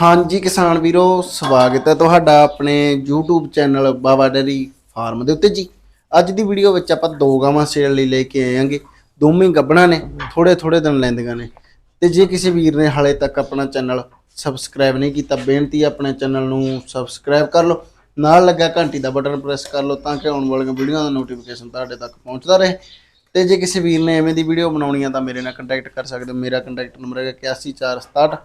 ਹਾਂਜੀ ਕਿਸਾਨ ਵੀਰੋ, ਸਵਾਗਤ ਹੈ ਤੁਹਾਡਾ ਆਪਣੇ YouTube channel Baba dairy farm ਦੇ ਉੱਤੇ ਜੀ। ਅੱਜ ਦੀ ਵੀਡੀਓ ਵਿੱਚ ਆਪਾਂ ਦੋ ਗਾਵਾਂ ਸੇਲ ਲਈ ਲੈ ਕੇ ਆਏ ਆਂਗੇ ਦੋਵੇਂ ਗੱਬਣਾ ਨੇ ਥੋੜੇ ਥੋੜੇ ਦਿਨ ਲੈਂਦੀਆਂ ਨੇ। ਤੇ ਜੇ ਕਿਸੇ ਵੀਰ ਨੇ ਹਾਲੇ ਤੱਕ ਆਪਣਾ ਚੈਨਲ ਸਬਸਕ੍ਰਾਈਬ ਨਹੀਂ ਕੀਤਾ, ਬੇਨਤੀ ਆਪਣੇ ਚੈਨਲ ਨੂੰ ਸਬਸਕ੍ਰਾਈਬ ਕਰ ਲਓ। ਨਾਲ ਲੱਗਾ ਘੰਟੀ ਦਾ ਬਟਨ ਪ੍ਰੈਸ ਕਰ ਲਓ ਤਾਂ ਕਿ ਆਉਣ ਵਾਲੀਆਂ ਵੀਡੀਓਆਂ ਦਾ ਨੋਟੀਫਿਕੇਸ਼ਨ ਤੁਹਾਡੇ ਤੱਕ ਪਹੁੰਚਦਾ ਰਹੇ। ਤੇ ਜੇ ਕਿਸੇ ਵੀਰ ਨੇ ਐਵੇਂ ਦੀ ਵੀਡੀਓ ਬਣਾਉਣੀ ਆ ਤਾਂ ਮੇਰੇ ਨਾਲ ਕੰਟੈਕਟ ਕਰ ਸਕਦੇ ਹੋ। ਮੇਰਾ ਕੰਟੈਕਟ ਨੰਬਰ ਹੈ 8146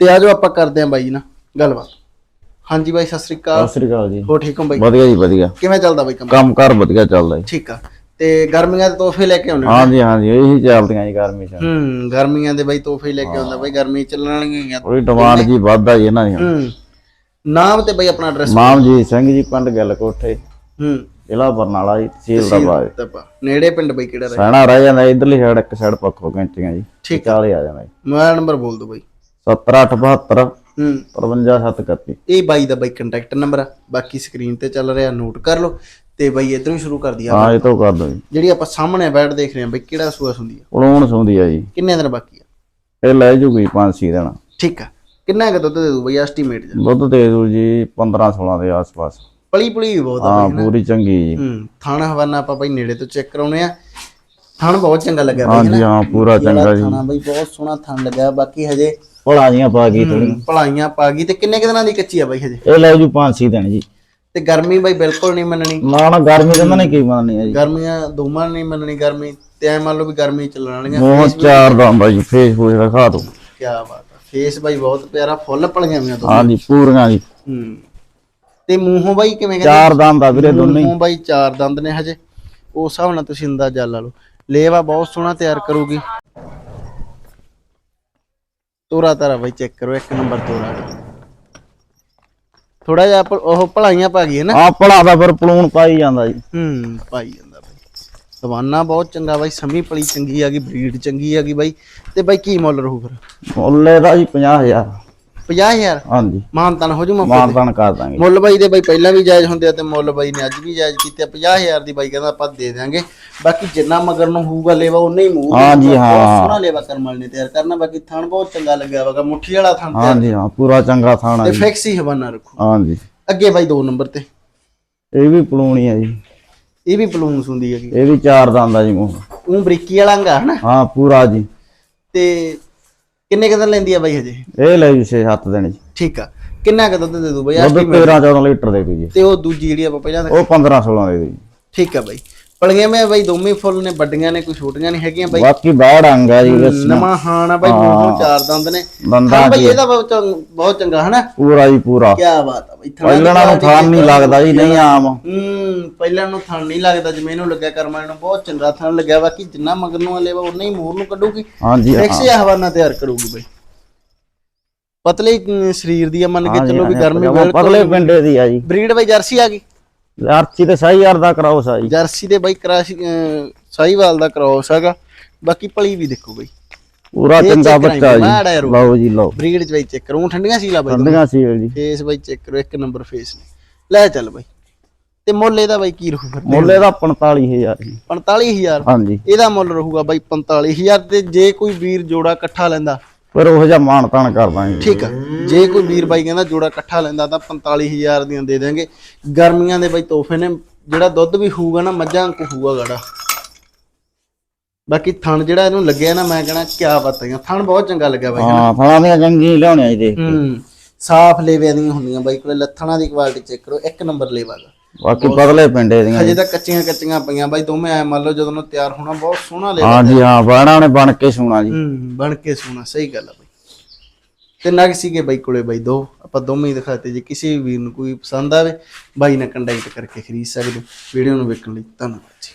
15312 ਤੇ ਆਜੋ ਆਪਾਂ ਕਰਦੇ ਆਂ ਬਾਈ ਜੀ ਨਾਲ ਗੱਲਬਾਤ। ਹਾਂਜੀ ਬਾਈ ਸਤਿ ਸ੍ਰੀ ਅਕਾਲ। ਸਤਿ ਸ੍ਰੀ ਅਕਾਲ ਜੀ। ਹੋ ਠੀਕ ਹੋ ਬਾਈ? ਵਧੀਆ ਜੀ ਵਧੀਆ। ਕਿਵੇਂ ਚੱਲਦਾ ਬਾਈ ਕੰਮ? ਕੰਮ ਕਾਰ ਵਧੀਆ ਚੱਲਦਾ ਜੀ। ਠੀਕ ਆ। ਤੇ ਗਰਮੀਆਂ ਦੇ ਤੋਹਫੇ ਲੈ ਕੇ ਆਉਣੇ ਹੋ? ਹਾਂਜੀ ਹਾਂਜੀ ਇਹੀ ਚੱਲਦੀਆਂ ਜੀ ਗਰਮੀ ਚ। ਹੂੰ ਗਰਮੀਆਂ ਦੇ ਬਾਈ ਤੋਹਫੇ ਲੈ ਕੇ ਆਉਂਦਾ ਬਾਈ ਗਰਮੀ ਚੱਲਣਗੀਆਂ ਉਹਦੀ ਡਿਮਾਂਡ ਜੀ ਵੱਧਦਾ ਜੀ ਇਹਨਾਂ ਦੀ ਹੂੰ ਨਾਮ ਤੇ ਬਾਈ ਆਪਣਾ ਐਡਰੈਸ ਮਾਮਜੀਤ ਸਿੰਘ ਜੀ ਪਿੰਡ ਗਿੱਲ ਕੋਠੇ ਹੂੰ। ਜ਼ਿਲ੍ਹਾ ਬਰਨਾਲਾ ਜੀ ਤਹਿਸੀਲ ਦਾ ਤਪਾ। ਨੇੜੇ ਪਿੰਡ ਬਾਈ ਕਿਹੜਾ ਰਹੇ? ਸੈਣਾ ਰਹਿ ਜਾਂਦਾ ਇਧਰਲੀ ਸਾਈਡ ਇੱਕ ਸਾਈਡ ਪੱਖੋਂ ਕੈਂਚੀਆਂ ਜੀ। ਠੀਕ 40 ਆ ਜਾਂਦਾ ਜੀ। ਮੋਬਾਈਲ ਨੰਬਰ ਬੋਲ ਦਿਓ ਬਾਈ। 70872 ਹੂੰ। 55731 ਇਹ ਬਾਈ ਦਾ ਬਾਈ ਕੰਟੈਕਟ ਨੰਬਰ ਆ। ਬਾਕੀ ਸਕਰੀਨ ਤੇ ਚੱਲ ਰਿਹਾ ਨੋਟ ਕਰ ਲਓ ਤੇ ਬਾਈ ਇਧਰੋਂ ਹੀ ਸ਼ੁਰੂ ਕਰ ਦਈਏ ਹਾਂ ਇਹ ਤੋਂ ਕਰ ਦੋ ਜੀ। ਜਿਹੜੀ ਆਪਾਂ ਸਾਹਮਣੇ ਬੈਠ ਦੇਖ ਰਹੇ ਹਾਂ ਬਈ ਕਿਹੜਾ ਸੂਆ ਹੁੰਦੀ ਆ? ਉਲੂਣ ਸੁੰਦੀ ਆ ਜੀ। ਕਿੰਨੇ ਦਿਨ ਬਾਕੀ ਆ? ਇਹ ਲੈ ਜੂਗੀ 5-6 ਦਿਨ। ਠੀਕ ਆ। ਕਿੰਨਾ ਕੁ ਦੁੱਧ ਦੇ ਦੂ ਬਈ ਐਸਟੀਮੇਟ ਜੀ ਦੁੱਧ ਦੇ ਦੂ ਜੀ 15-16 ਦੇ ਆਸ-ਪਾਸ। ਪਲੀ ਪਲੀ ਵੀ ਬਹੁਤ ਆ ਹਾਂ ਪੂਰੀ ਚੰਗੀ ਜੀ। ਹੂੰ ਥਾਣਾ ਹਵਾਨਾ ਆਪਾਂ ਬਈ ਨੇੜੇ ਤੋਂ ਚੈੱਕ ਕਰਾਉਨੇ ਆ। ਥਣ ਬਹੁਤ ਚੰਗਾ ਲੱਗਿਆ ਬਈ ਹਾਂਜੀ ਹਾਂ ਪੂਰਾ ਚੰਗਾ ਜੀ। ਥਾਣਾ ਬਈ ਬਹੁਤ ਸੋਹਣਾ ਥਣ ਲੱਗਿਆ ਬਾਕੀ ਹਜੇ ਭਲਾ ਜੀਆਂ ਪਾ ਗਈ ਥੋੜੀ ਭਲਾਈਆਂ ਪਾ ਗਈ। ਤੇ ਕਿੰਨੇ ਕੁ ਦਿਨਾਂ ਦੀ ਕੱਚੀ ਆ ਬਈ ਹਜੇ? ਇਹ ਲੈ ਜੂ 5-6 ਦਿਨ ਜੀ। ਤੇ ਗਰਮੀ ਬਈ ਬਿਲਕੁਲ ਨਹੀਂ ਮੰਨਣੀ। ਨਾ ਨਾ ਗਰਮੀ ਤਾਂ ਇਹਨਾਂ ਨੇ ਕੀ ਮੰਨਣੀ ਹੈ ਜੀ। ਗਰਮੀਆਂ ਨੇ ਨਹੀਂ ਮੰਨਣੀ ਗਰਮੀ। ਤੇ ਐ ਮੰਨ ਲਓ ਵੀ ਗਰਮੀ ਚੱਲਣ ਵਾਲੀਆਂ ਮੋਹ ਚਾਰ ਦਾ ਹੁੰਦਾ ਜੀ ਫੇਸਬੁੱਕ ਦਿਖਾ ਦੋ। ਕੀ ਬਾਤ ਆ। ਫੇਸ ਬਾਈ ਬਹੁਤ ਪਿਆਰਾ ਫੁੱਲ ਭਲੀਆਂ ਵੀਆਂ ਤੋਂ ਹਾਂਜੀ ਪੂਰੀਆਂ ਜੀ। ਹੂੰ। ਤੇ ਮੂੰਹੋਂ ਬਾਈ ਕਿਵੇਂ ਕਹਿੰਦੇ? ਚਾਰ ਦੰਦ ਆ ਵੀਰੇ ਦੋਨੇ ਹੀ। ਮੂੰਹੋਂ ਬਾਈ ਚਾਰ ਦੰਦ ਨੇ ਹਜੇ। ਉਸ ਹਿਸਾਬ ਨਾਲ ਤੁਸੀਂ ਅੰਦਾਜ਼ਾ ਲਾ ਲਓ। ਲੇਵਾ ਬਹੁਤ ਸੋਹਣਾ ਤਿਆਰ ਕਰੂਗੀ। ਤੋਰਾ ਤਾਰਾ ਬਾਈ ਚੈੱਕ ਕਰੋ ਇੱਕ ਨੰਬਰ ਤੋਰਾ ਥੋੜਾ ਜਿਹਾ ਉਹ ਭਲਾਈਆਂ ਪਾ ਗਈ ਹੈ ਨਾ। ਆ ਭਲਾ ਦਾ ਫਿਰ ਪਲੂਣ ਪਾਈ ਜਾਂਦਾ ਜੀ। ਹੂੰ ਪਾਈ ਜਾਂਦਾ ਬਾਈ। ਦਵਾਨਾ ਬਹੁਤ ਚੰਗਾ ਬਾਈ ਸਮੀ ਪਲੀ ਚੰਗੀ ਆ ਗਈ ਬਰੀਡ ਚੰਗੀ ਆ ਗਈ ਬਾਈ। ਤੇ ਬਾਈ ਕੀ ਮੁੱਲ ਰਹੂ ਫਿਰ? ਮੁੱਲੇ ਦਾ ਜੀ 50000 50000 ਹਾਂਜੀ। ਮਾਨਤਨ ਹੋ ਜੂ ਮੌਕੇ ਮਾਨਦਾਨ ਕਰ ਦਾਂਗੇ। ਮੁੱਲ ਬਾਈ ਦੇ ਬਾਈ ਪਹਿਲਾਂ ਵੀ ਜਾਇਜ਼ ਹੁੰਦੇ ਆ ਤੇ ਮੁੱਲ ਬਾਈ ਨੇ ਅੱਜ ਵੀ ਜਾਇਜ਼ ਕੀਤੇ ਆ। 50000 ਦੀ ਬਾਈ ਕਹਿੰਦਾ ਆਪਾਂ ਦੇ ਦਿਆਂਗੇ। ਬਾਕੀ ਜਿੰਨਾ ਮਗਰ ਨੂੰ ਹੋਊਗਾ ਲੇਵਾ ਉਨਾ ਹੀ ਮੂੰਹ ਹਾਂ ਜੀ, ਹਾਂ। ਸੋਹਣਾ ਲੇਵਾ ਕਰਮ ਵਾਲੇ ਨੇ ਤਿਆਰ ਕਰਨਾ। ਬਾਕੀ ਥਣ ਬਹੁਤ ਚੰਗਾ ਲੱਗਿਆ ਵਾਗਾ ਮੁੱਠੀ ਵਾਲਾ ਥਣ ਤਿਆਰ ਹਾਂਜੀ ਹਾਂ ਪੂਰਾ ਚੰਗਾ ਥਾਣਾ ਤੇ ਜੀ। ਫਿਕਸ ਹੀ ਹਵਾਨਾ ਰੱਖੋ। ਹਾਂਜੀ। ਅੱਗੇ ਬਾਈ ਦੋ ਨੰਬਰ ਤੇ। ਇਹ ਵੀ ਪਲੂਣੀ ਹੈ ਜੀ। ਇਹ ਵੀ ਪਲੂਨਸ ਹੁੰਦੀ ਹੈਗੀ। ਇਹ ਵੀ ਚਾਰ ਦੰਦ ਆ ਜੀ ਮੂੰਹ। ਉਹ ਬਰੀਕੀ ਵਾਲਾ ਹੰਗਾ ਹਨਾ? ਹਾਂ ਪੂਰਾ ਜੀ। ਤੇ ਕਿੰਨੇ ਕਦਰ ਲੈਂਦੀ ਆ ਬਾਈ ਹਜੇ? ਇਹ ਲੈ ਜੀ 6-7 ਦਿਨ ਜੀ। ਠੀਕ ਆ। ਕਿੰਨਾ ਕੁ ਦੁੱਧ ਦੇ ਦੂ ਬਾਈ? ਦੁੱਧ 13-14 ਲੀਟਰ ਦੇ ਦੂ ਜੀ। ਤੇ ਉਹ ਦੂਜੀ ਜਿਹੜੀ ਆਪਾਂ ਪਹਿਲਾਂ ਉਹ 15-16 ਦੇ ਦੂ ਜੀ। ਠੀਕ ਆ ਬਾਈ। ਪਲੀਆਂ ਮੈਂ ਬਾਈ ਦੋਵੇਂ ਫੁੱਲ ਨੇ ਵੱਡੀਆਂ ਨੇ ਕੋਈ ਛੋਟੀਆਂ ਨਹੀਂ ਹੈਗੀਆਂ ਬਾਈ। ਬਾਕੀ ਬਾੜ ਅੰਗ ਆ ਜੀ ਇਹਦੇ ਸ- ਨਵਾਂ ਹਾਣ ਆ ਬਾਈ ਮੂੰਹੋਂ ਚਾਰ ਦੰਦ ਨੇ। ਦੰਦਾਂ ਬਾਈ ਇਹਦਾ ਬਹੁਤ ਚੰਗ- ਹਨਾ? ਪੂਰਾ ਜੀ ਪੂਰਾ। ਕੀ ਬਾਤ ਆ ਬਾਈ ਥਣਾ ਪਹਿਲਣਾ ਨੂੰ ਥਾਨ ਨਹੀਂ ਲੱਗਦਾ ਜੀ ਨਹੀਂ ਆਮ। ਹੂੰ ਪਹਿਲਾਂ ਨੂੰ ਥਣ ਨਹੀਂ ਲੱਗਦਾ ਜਿਵੇਂ ਇਹਨੂੰ ਲੱਗਿਆ ਕਰਮਾਂ ਨੂੰ ਬਹੁਤ ਚੰਗਾ ਥਣ ਲੱਗਿਆ ਬਾਕੀ ਜਿੰਨਾ ਮਗਰ ਨੂੰ ਹਲੇ ਉਨਾ ਹੀ ਮੂਰ ਨੂੰ ਕੱਢੂਗੀ। ਹਾਂਜੀ ਫਿਕਸ ਜਿਹਾ ਹਵਾਨਾ ਤਿਆਰ ਕਰੂਗੀ ਬਾਈ। ਪਤਲੇ ਸਰੀਰ ਦੀ ਆ ਮੰਨ ਕੇ ਚੱਲੋ ਵੀ ਗਰਮੀ ਬਿਲਕੁਲ ਪਤਲੇ ਪਿੰਡੇ ਦੀ ਆ ਜੀ। ਬਰੀਡ ਬਾਈ ਜਰਸੀ ਆ ਗਈ। ਅਰਚੀ ਤੇ ਯਾਰ ਦਾ ਕਰਾਓ ਸਾਈ ਜਰਸੀ ਦੇ ਬਾਈ ਕਰਾਸ਼ੀ ਅਮ, ਸਾਹੀਵਾਲ ਦਾ ਕ੍ਰੋਸ ਹੈਗਾ ਬਾਕੀ ਪਲੀ ਵੀ ਦੇਖੋ ਬਾਈ। ਪੂਰਾ ਚੰਗਾ ਬੱਚਾ ਜੀ। ਲਓ ਜੀ ਲਓ। ਬਰੀਡ ਚ ਬਾਈ ਚੈੱਕ ਕਰੋ। ਠੰਡੀਆਂ ਸੀ ਲਾ ਬਾਈ ਕੰਦੀਆਂ ਸੀ ਜੀ। ਫੇਸ ਬਾਈ ਚੈੱਕ ਕਰੋ ਇੱਕ ਨੰਬਰ ਫੇਸ ਨੇ। ਲੈ ਚੱਲ ਬਾਈ। ਤੇ ਮੁੱਲ ਇਹਦਾ ਬਾਈ ਕੀ ਰਹੂ ਫਿਰ? ਮੁੱਲੇ ਦਾ 45000 ਜੀ। 45000 ਹਾਂਜੀ। ਇਹਦਾ ਮੁੱਲ ਰਹੂਗਾ ਬਾਈ 45000 ਤੇ ਜੇ ਕੋਈ ਵੀਰ ਜੋੜਾ ਇਕੱਠਾ ਲੈਂਦਾ ਫਿਰ ਉਹ ਜਿਹਾ ਮਾਣ ਤਾਣ ਕਰ ਦਾਂਗੇ। ਠੀਕ ਆ। ਜੇ ਕੋਈ ਵੀਰ ਬਾਈ ਕਹਿੰਦਾ ਜੋੜਾ ਇਕੱਠਾ ਲੈਂਦਾ ਤਾਂ 45000 ਦੀਆਂ ਦੇ ਦੇਾਂਗੇ ਗਰਮੀਆਂ ਦੇ ਬਾਈ ਤੋਹਫੇ ਨੇ ਜਿਹੜਾ ਦੁੱਧ ਵੀ ਹੋਊਗਾ ਨਾ ਮੱਝਾਂ ਕੋ ਹੋਊਗਾ ਗਾੜਾ। ਬਾਕੀ ਥਣ ਜਿਹੜਾ ਇਹਨੂੰ ਲੱਗਿਆ ਨਾ ਮੈਂ ਕਹਣਾ ਕਿਆ ਬਾਤਾਂ ਥਣ ਬਹੁਤ ਚੰਗਾ ਲੱਗਿਆ ਬਾਈ। ਹਾਂ ਫਲਾਂ ਦੀਆਂ ਚੰਗੀ ਲਿਆਉਣੀਆਂ ਜੀ ਦੇਖ ਹੂੰ। ਸਾਫ਼ ਲੇਵਿਆਂ ਦੀਆਂ ਹੁੰਦੀਆਂ ਬਾਈ। ਕੋਲੇ ਲੱਥਣਾ ਦੀ ਕੁਆਲਿਟੀ ਚੈੱਕ ਕਰੋ। ਇੱਕ ਨੰਬਰ ਲੇਵਾ ਦਾ। ਬਾਕੀ ਪਤਲੇ ਪਿੰਡੇ ਦੀਆਂ ਹਜੇ ਤਾਂ ਕੱਚੀਆਂ ਕੱਚੀਆਂ ਪਈਆਂ ਬਾਈ ਦੋਵੇਂ ਐ ਮੰਨ ਲਓ ਜਦੋਂ ਨੂੰ ਤਿਆਰ ਹੋਣਾ ਬਹੁਤ ਸੋਹਣਾ ਲੇਵਾ ਹਾਂਜੀ ਹਾਂ ਬਾਣਾ ਨੇ ਬਣ ਕੇ ਸੋਣਾ ਜੀ। ਹੂੰ ਬਣ ਕੇ ਸੋਹਣਾ ਸਹੀ ਗੱਲ ਆ ਬਾਈ। ਤੇ ਨਗ ਸੀਗੇ ਬਾਈ ਕੋਲੇ ਬਾਈ ਦੋ ਆਪਾਂ ਦੋਵੇਂ ਹੀ ਦਿਖਾਤੇ ਜੇ ਕਿਸੇ ਵੀ ਵੀਰ ਨੂੰ ਕੋਈ ਪਸੰਦ ਆਵੇ ਬਾਈ ਨਾਲ ਕੰਟੈਕਟ ਕਰਕੇ ਖਰੀਦ ਸਕਦੇ ਹੋ। ਵੀਡੀਓ ਨੂੰ ਵੇਖਣ ਲਈ ਧੰਨਵਾਦ ਜੀ।